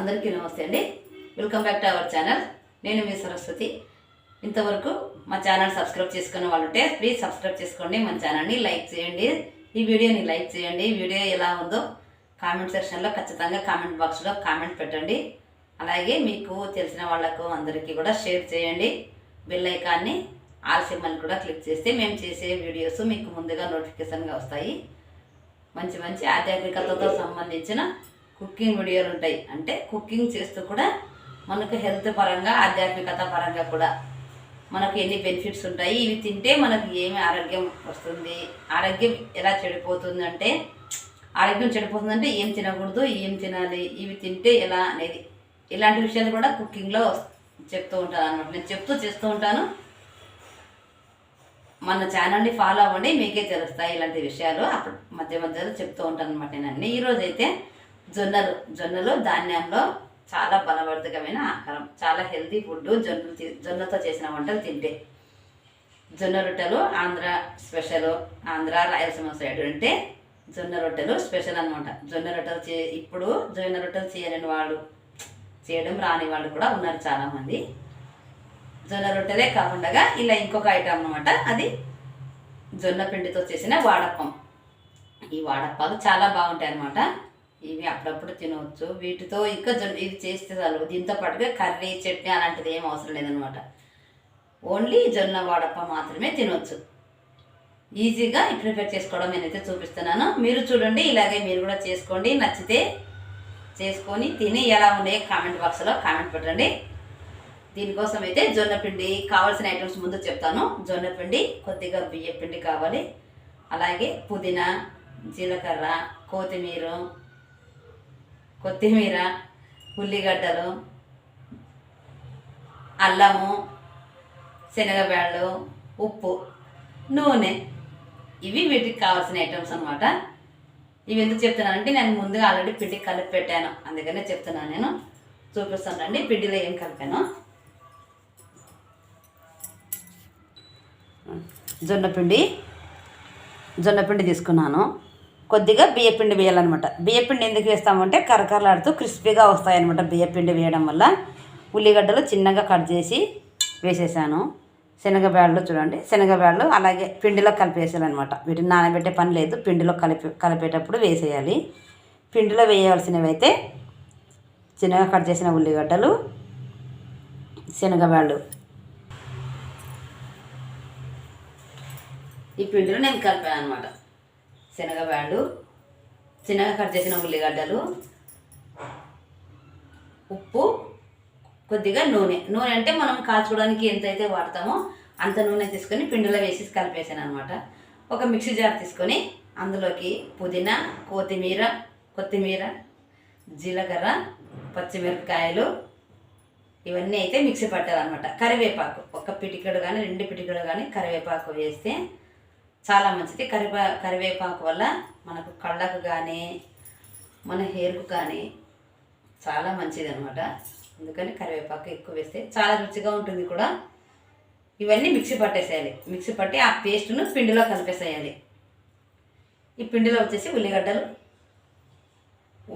అందరికీ నమస్తే అండి. Welcome back to our channel నేను మీ సరస్వతి. ఇంతవరకు మా ఛానల్ సబ్స్క్రైబ్ చేసుకున్న వాళ్ళు ఉంటే ప్లీజ్ సబ్స్క్రైబ్ చేసుకోండి. మన ఛానల్ని లైక్ చేయండి. ఈ వీడియోని లైక్ చేయండి. వీడియో ఎలా ఉందో కామెంట్ సెక్షన్లో ఖచ్చితంగా కామెంట్ బాక్స్లో కామెంట్ పెట్టండి. అలాగే మీకు తెలిసిన వాళ్ళకు అందరికీ కూడా షేర్ చేయండి. బెల్ ఐకాన్ని ఆల్ సింబల్ కూడా క్లిక్ చేస్తే మేము చేసే వీడియోస్ మీకు ముందుగా నోటిఫికేషన్గా వస్తాయి. మంచి మంచి ఆధ్యాత్మికతతో సంబంధించిన కుకింగ్ వీడియోలు ఉంటాయి. అంటే కుకింగ్ చేస్తూ కూడా మనకు హెల్త్ పరంగా ఆధ్యాత్మికత పరంగా కూడా మనకు ఎన్ని బెనిఫిట్స్ ఉంటాయి. ఇవి తింటే మనకు ఏమి ఆరోగ్యం వస్తుంది ఆరోగ్యం ఎలా చెడిపోతుంది అంటే ఆరోగ్యం చెడిపోతుందంటే ఏం తినకూడదు ఏం తినాలి ఇవి తింటే ఎలా అనేది. ఇలాంటి విషయాలు కూడా కుకింగ్లో చెప్తూ ఉంటాను అనమాట నేను చెప్తూ చేస్తూ ఉంటాను. మన ఛానల్ని ఫాలో అవ్వండి మీకే తెలుస్తాయి ఇలాంటి విషయాలు. అప్పుడు మధ్య మధ్యలో చెప్తూ ఉంటాను అనమాట నేను అన్ని. ఈరోజైతే జొన్నలు. జొన్నలు ధాన్యంలో చాలా బలవర్ధకమైన ఆహారం. చాలా హెల్తీ ఫుడ్ జొన్నలు జొన్నతో చేసిన వంటలు తింటే. జొన్న రొట్టెలు ఆంధ్ర స్పెషల్ ఆంధ్ర రాయలసీమ సైడ్ అంటే జొన్న రొట్టెలు స్పెషల్ అనమాట జొన్న రొట్టెలు చే ఇప్పుడు జొన్న రొట్టెలు చేయలేని వాళ్ళు చేయడం రాని వాళ్ళు కూడా ఉన్నారు చాలామంది. జొన్న రొట్టెలే కాకుండా ఇలా ఇంకొక ఐటమ్ అనమాట అది జొన్న పిండితో చేసిన వాడప్పం. ఈ వాడప్పాలు చాలా బాగుంటాయి అన్నమాట ఇవి అప్పుడప్పుడు తినవచ్చు. వీటితో ఇంకా జొన్న ఇది చేస్తే చాలు. దీంతో పాటుగా కర్రీ చట్నీ అలాంటిది ఏం అవసరం లేదనమాట ఓన్లీ జొన్న వాడప్ప మాత్రమే తినవచ్చు ఈజీగా ప్రిపేర్ చేసుకోవడం నేనైతే చూపిస్తున్నాను. మీరు చూడండి ఇలాగే మీరు కూడా చేసుకోండి. నచ్చితే చేసుకొని తిని ఎలా ఉన్నాయి కామెంట్ బాక్స్లో కామెంట్ పెట్టండి. దీనికోసం అయితే జొన్న పిండి కావాల్సిన ఐటమ్స్ ముందు చెప్తాను. జొన్న పిండి కొద్దిగా బియ్య పిండి కావాలి. అలాగే పుదీనా జీలకర్ర కొత్తిమీర కొత్తిమీర ఉల్లిగడ్డలు అల్లము శనగబ్యాళ్ళు ఉప్పు నూనె. ఇవి వీటికి కావాల్సిన ఐటమ్స్ అనమాట ఇవి ఎందుకు చెప్తున్నానంటే నేను ముందుగా ఆల్రెడీ పిండి కలిపి పెట్టాను. అందుకనే చెప్తున్నాను నేను. చూపిస్తానండి పిండిలో ఏం కలిపాను? జొన్న పిండి. జొన్న పిండి తీసుకున్నాను. కొద్దిగా బియ్యపిండి వేయాలన్నమాట. బియ్యపిండి ఎందుకు వేస్తామంటే కరకరలాడుతూ క్రిస్పీగా వస్తాయన్నమాట బియ్యపిండి వేయడం వల్ల. ఉల్లిగడ్డలు చిన్నగా కట్ చేసి వేసేసాను. శనగబ్యాళ్ళు చూడండి. శనగబ్యాడలు అలాగే పిండిలో కలిపేసేయాలన్నమాట. వీటిని నానబెట్టే పని లేదు. పిండిలో కలిపి కలిపేటప్పుడు వేసేయాలి. పిండిలో వేయవలసినవి అయితే చిన్నగా కట్ చేసిన ఉల్లిగడ్డలు శనగబ్యాళ్ళు ఈ పిండిలో నేను కలిపాను అనమాట శనగబ్యాళ్ళు చిన్నగా కట్ చేసిన ఉల్లిగడ్డలు ఉప్పు కొద్దిగా నూనె. నూనె అంటే మనం కాల్చుకోవడానికి ఎంతైతే వాడతామో అంత నూనె తీసుకొని పిండిలో వేసి కలిపేసాను అనమాట ఒక మిక్సీ జార్ తీసుకొని అందులోకి పుదీనా కొత్తిమీర కొత్తిమీర జీలకర్ర పచ్చిమిరపకాయలు ఇవన్నీ అయితే మిక్సీ పట్టాలన్నమాట. కరివేపాకు ఒక పిటికడు కానీ రెండు పిటికడు కానీ కరివేపాకు వేస్తే చాలా మంచిది. కరివే కరివేపాకు వల్ల మనకు కళ్ళకు కానీ మన హెయిర్కు కానీ చాలా మంచిది అనమాట అందుకని కరివేపాకు ఎక్కువ వేస్తే చాలా రుచిగా ఉంటుంది కూడా. ఇవన్నీ మిక్సీ పట్టేసేయాలి. మిక్సీ పట్టి ఆ పేస్ట్ను పిండిలో కలిపేసేయాలి. ఈ పిండిలో వచ్చేసి ఉల్లిగడ్డలు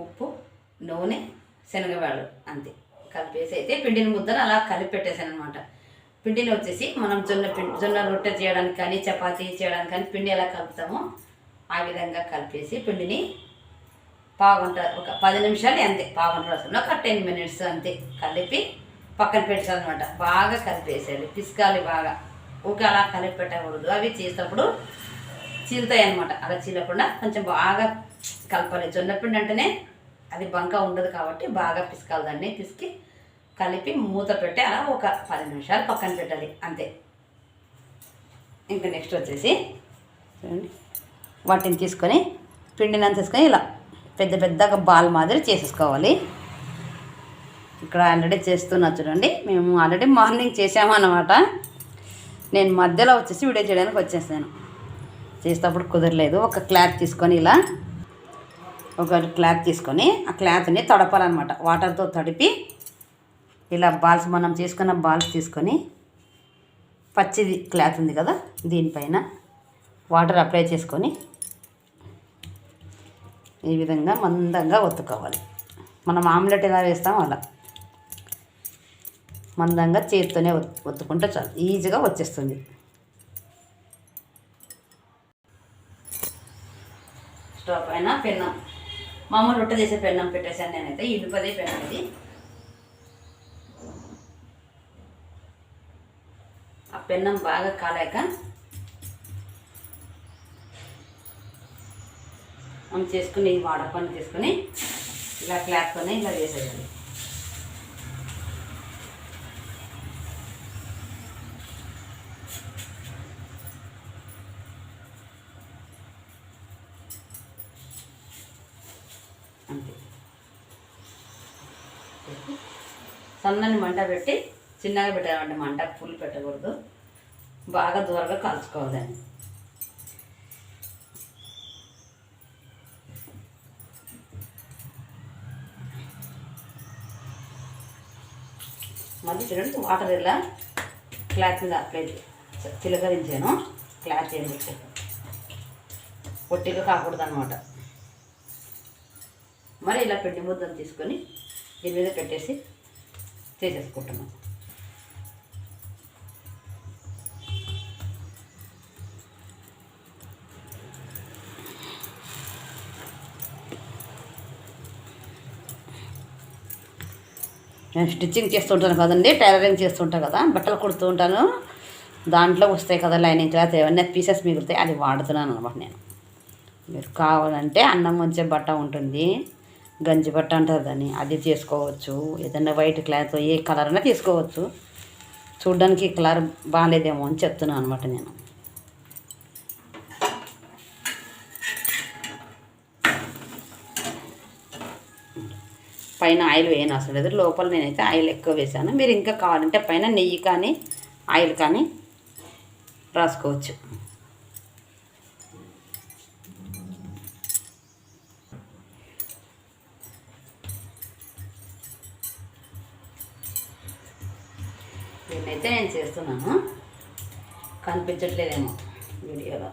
ఉప్పు నూనె శనగవాళ్ళు అంతే. కలిపేసి అయితే పిండిని ముద్దను అలా కలిపి పెట్టేశాను అనమాట పిండిని వచ్చేసి మనం జొన్న పిండి జొన్న రొట్టె చేయడానికి కానీ చపాతీ చేయడానికి కానీ పిండి ఎలా కలుపుతామో ఆ విధంగా కలిపేసి పిండిని పావుగంట ఒక పది నిమిషాలు అంతే పావుగంట రసంలో ఒక టెన్ మినిట్స్ అంతే కలిపి పక్కన పెట్టాలన్నమాట బాగా కలిపేసేయాలి పిసకాలి బాగా. ఊక అలా కలిపి పెట్టకూడదు అవి చేసేటప్పుడు చీలుతాయి అనమాట అలా చీలకుండా కొంచెం బాగా కలపాలి. జొన్నపిండి అంటేనే అది బంక ఉండదు కాబట్టి బాగా పిసకాలి దాన్ని పిసికి కలిపి మూత పెట్టి అలా ఒక పది నిమిషాలు పక్కన పెట్టాలి అంతే. ఇంకా నెక్స్ట్ వచ్చేసి చూడండి. వాటిని తీసుకొని పిండిని తీసుకొని ఇలా పెద్ద పెద్దగా బాల్ మాదిరి చేసేసుకోవాలి. ఇక్కడ ఆల్రెడీ చేస్తున్నా చూడండి. మేము ఆల్రెడీ మార్నింగ్ చేసాము అన్నమాట. నేను మధ్యలో వచ్చేసి వీడియో చేయడానికి వచ్చేసాను. చేసేటప్పుడు కుదరలేదు. ఒక క్లాత్ తీసుకొని ఇలా ఒక క్లాత్ తీసుకొని ఆ క్లాత్ని తడపాలన్నమాట. వాటర్తో తడిపి ఇలా బాల్స్ మనం చేసుకున్న బాల్స్ తీసుకొని పచ్చిది క్లాత్ ఉంది కదా దీనిపైన వాటర్ అప్లై చేసుకొని ఈ విధంగా మందంగా ఒత్తుకోవాలి. మనం ఆమ్లెట్ ఎలా వేస్తాం అలా. మందంగా చేతితోనే ఒత్తుకుంటే చాలు. ఈజీగా వచ్చేస్తుంది. స్టవ్ పైన పెన్నం. మామూలు రొట్టె చేసే పెన్నం పెట్టేశాను నేనైతే. ఇనుపదే పెన్నం ఇది. పెన్నం బాగా కాలాక మనం చేసుకుని ఈ వాడపని తీసుకుని ఇలా క్లాత్తోనే ఇలా వేసేయాలి. అంతే. సన్నని మంట పెట్టి చిన్నగా పెట్టాలంటే మంట ఫుల్ పెట్టకూడదు. బాగా దూరంగా కాల్చుకోవాలి దాన్ని. మళ్ళీ చూడండి వాటర్ ఇలా క్లాత్ మీద అప్లై చిలకరించాను క్లాత్ ఏం పెట్టాను పొట్టిగా కాకూడదు అనమాట మరి ఇలా పిండి ముద్దను తీసుకొని దీని మీద పెట్టేసి చేసేసుకుంటున్నాను నేను స్టిచ్చింగ్ చేస్తుంటాను కదండి టైలరింగ్ చేస్తుంటాను కదా బట్టలు కుడుతూ ఉంటాను. దాంట్లో వస్తాయి కదా లైనింగ్ క్లాత్ ఏమన్నా పీసెస్ మిగులుతాయి అది వాడుతున్నాను అనమాట నేను. మీరు కావాలంటే అన్నం వచ్చే బట్ట ఉంటుంది గంజి బట్ట అంటారు దాన్ని అది చేసుకోవచ్చు ఏదైనా వైట్ క్లాత్ ఏ కలర్ అయినా తీసుకోవచ్చు. చూడడానికి కలర్ బాగాలేదేమో అని చెప్తున్నాను అనమాట నేను. పైన ఆయిల్ వేయను అవసరం లేదు లోపల నేనైతే ఆయిల్ ఎక్కువ వేసాను మీరు ఇంకా కావాలంటే పైన నెయ్యి కానీ ఆయిల్ కానీ రాసుకోవచ్చు. దీన్నైతే నేను చేస్తున్నాను. కనిపించట్లేదేమో వీడియోలో.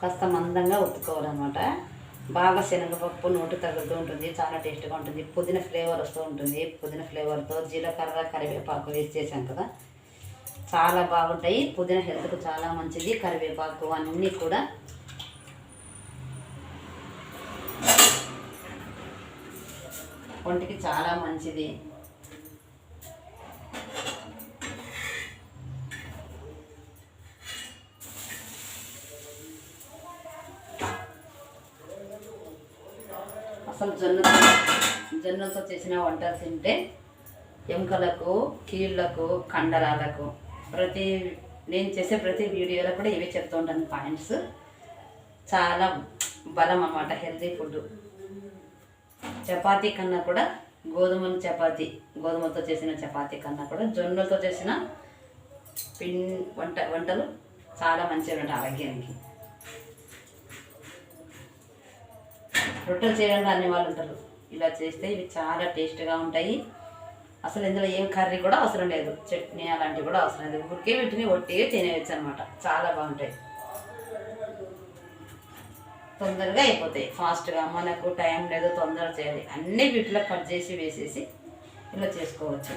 కాస్త మందంగా ఉత్తుకోవాలన్నమాట బాగా శనగపప్పు నోటి తగులుతూ ఉంటుంది చాలా టేస్ట్గా ఉంటుంది. పుదీనా ఫ్లేవర్ వస్తూ ఉంటుంది. పుదీనా ఫ్లేవర్తో జీలకర్ర కరివేపాకు వేసి చేశాం కదా. చాలా బాగుంటాయి. పుదీనా హెల్త్కు చాలా మంచిది. కరివేపాకు అన్నీ కూడా ఒంటికి చాలా మంచిది. జొన్నలతో చేసిన వంటలు తింటే ఎముకలకు కీళ్ళకు కండరాలకు ప్రతి నేను చేసే ప్రతి వీడియోలో కూడా ఇవే చెప్తూ ఉంటాను పాయింట్స్. చాలా బలం అన్నమాట హెల్తీ ఫుడ్. చపాతీ కన్నా కూడా గోధుమల చపాతీ గోధుమలతో చేసిన చపాతీ కన్నా కూడా జొన్నలతో చేసిన పిన్ వంట వంటలు చాలా మంచిగా ఉంటాయి ఆరోగ్యానికి. రొట్టెలు చేయడం రాని వాళ్ళు ఉంటారు. ఇలా చేస్తే ఇవి చాలా టేస్ట్గా ఉంటాయి. అసలు ఇందులో ఏం కర్రీ కూడా అవసరం లేదు. చట్నీ అలాంటివి కూడా అవసరం లేదు. ఊరికే వీటిని ఒట్టిగా తినేయచ్చు అనమాట చాలా బాగుంటాయి. తొందరగా అయిపోతాయి. ఫాస్ట్గా మనకు టైం లేదు తొందర చేయాలి. అన్నీ వీటిలో కట్ చేసి వేసేసి ఇలా చేసుకోవచ్చు.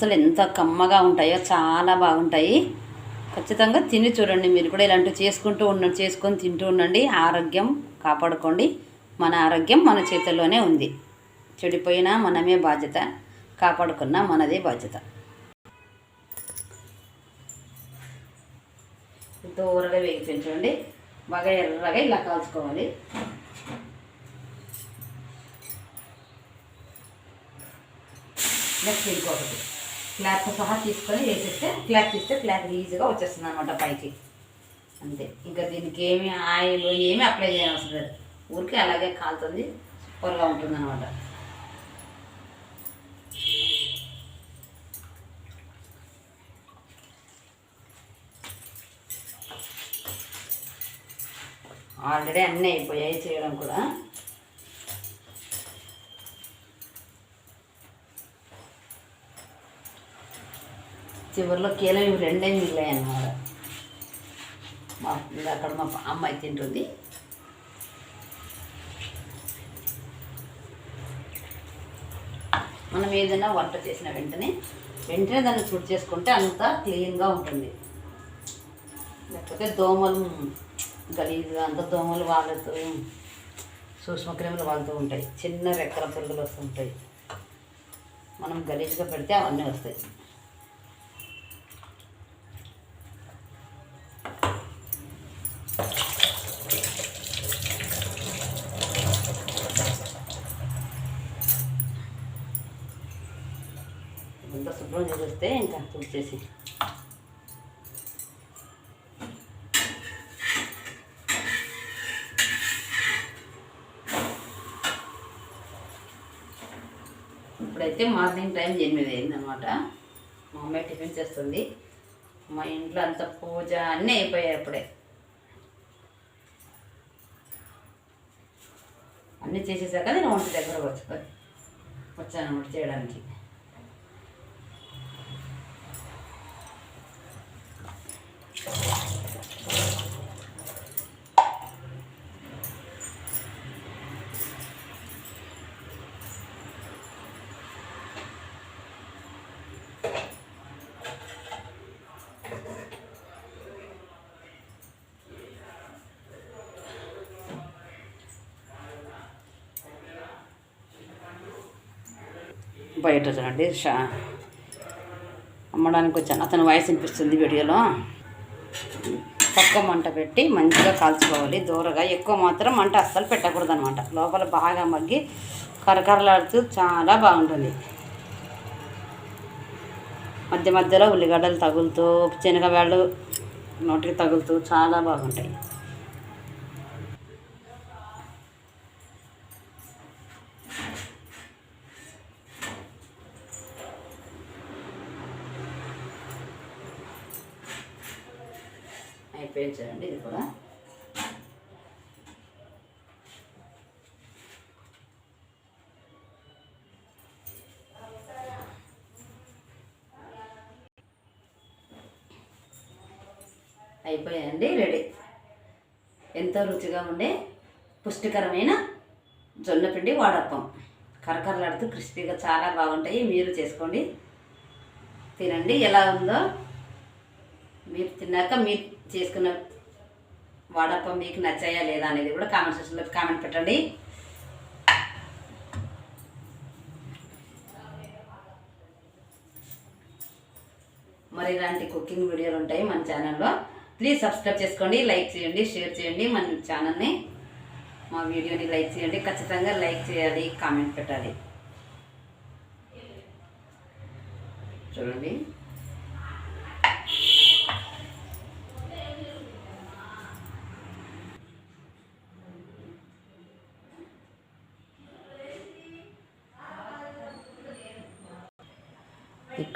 అసలు ఎంత కమ్మగా ఉంటాయో చాలా బాగుంటాయి. ఖచ్చితంగా తిని చూడండి. మీరు కూడా ఇలాంటివి చేసుకుంటూ ఉండండి చేసుకొని తింటూ ఉండండి. ఆరోగ్యం కాపాడుకోండి. మన ఆరోగ్యం మన చేతుల్లోనే ఉంది. చెడిపోయినా మనమే బాధ్యత. కాపాడుకున్నా మనదే బాధ్యత. దూరగా వేగిపించండి బాగా ఎర్రగా ఇలా కాల్చుకోవాలి. నెక్స్ట్ ఇంకొకటి. క్లాత్ సహా తీసుకొని వేసేస్తే క్లాత్ తీస్తే క్లాత్ ఈజీగా వచ్చేస్తుంది అనమాట పైకి. అంతే. ఇంకా దీనికి ఏమి ఆయిల్ ఏమి అప్లై చేయవలసిన లేదు. ఊరికే అలాగే కాలుతుంది. సూపర్గా ఉంటుంది అనమాట ఆల్రెడీ అన్నీ అయిపోయాయి చేయడం కూడా. చివరిలో కీలం ఇవి రెండే మిగిలాయి అన్నమాట మా అక్కడ మా అమ్మాయి తింటుంది. మనం ఏదైనా వంట చేసిన వెంటనే వెంటనే దాన్ని చుట్ చేసుకుంటే అంతా క్లీన్గా ఉంటుంది. లేకపోతే దోమలు గలీజ్గా అంత దోమలు వాళ్ళతో సూక్ష్మక్రిములు వాళ్తూ ఉంటాయి. చిన్న రెక్కల పురుగులు వస్తుంటాయి మనం గలీజ్గా పెడితే అవన్నీ వస్తాయి. వచ్చేసి ఇప్పుడైతే మార్నింగ్ టైం ఎనిమిది అయిందనమాట మా అమ్మాయి టిఫిన్ చేస్తుంది. మా ఇంట్లో అంత పూజ అన్నీ అయిపోయాయి అప్పుడే. అన్నీ చేసేసాక నేను వంట దగ్గర వచ్చి వచ్చాను అనమాట చేయడానికి. బయట చూడండి. షా అమ్మడానికి వచ్చాను. అతని వాయిస్ వినిపిస్తుంది వీడియోలో. తక్కువ మంట పెట్టి మంచిగా కాల్చుకోవాలి. దూరగా ఎక్కువ మాత్రం మంట అస్సలు పెట్టకూడదు అనమాట లోపల బాగా మగ్గి కరకరలాడుతూ చాలా బాగుంటుంది. మధ్య మధ్యలో ఉల్లిగడ్డలు తగులుతూ శనగవేళ్ళు నోటికి తగులుతూ చాలా బాగుంటాయి. అయిపోయింది ఇది కూడా. అయిపోయాయండి రెడీ. ఎంతో రుచిగా ఉండే పుష్టికరమైన జొన్నపిండి వాడప్పం కరకరలాడుతూ క్రిస్పీగా చాలా బాగుంటాయి మీరు చేసుకోండి. తినండి ఎలా ఉందో. మీరు తిన్నాక మీరు చేసుకున్న వడపం మీకు నచ్చాయా లేదా అనేది కూడా కామెంట్ సెక్షన్లో కామెంట్ పెట్టండి. మరి ఇలాంటి కుకింగ్ వీడియోలు ఉంటాయి మన ఛానల్లో ప్లీజ్ సబ్స్క్రైబ్ చేసుకోండి లైక్ చేయండి షేర్ చేయండి మన ఛానల్ని మా వీడియోని లైక్ చేయండి ఖచ్చితంగా లైక్ చేయాలి కామెంట్ పెట్టాలి. చూడండి.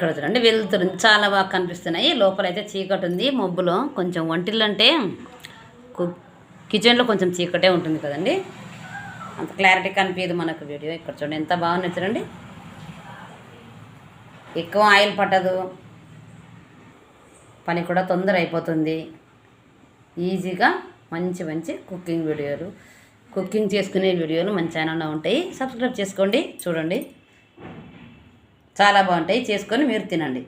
ఇక్కడ చూడండి వెళ్తుంది చాలా బాగా కనిపిస్తున్నాయి. లోపలైతే చీకటి ఉంది మబ్బులో కొంచెం వంటిల్లు అంటే కు- కిచెన్లో కొంచెం చీకటే ఉంటుంది కదండి. అంత క్లారిటీ కనిపించదు మనకు వీడియో ఇక్కడ చూడండి. ఎంత బాగుంది చూడండి. ఎక్కువ ఆయిల్ పట్టదు. పని కూడా తొందర అయిపోతుంది. ఈజీగా మంచి మంచి కుకింగ్ వీడియోలు కుకింగ్ చేసుకునే వీడియోలు మన ఛానల్లో ఉంటాయి. సబ్స్క్రైబ్ చేసుకోండి. చూడండి. చాలా బాగుంటాయి. చేసుకొని మీరు తినండి.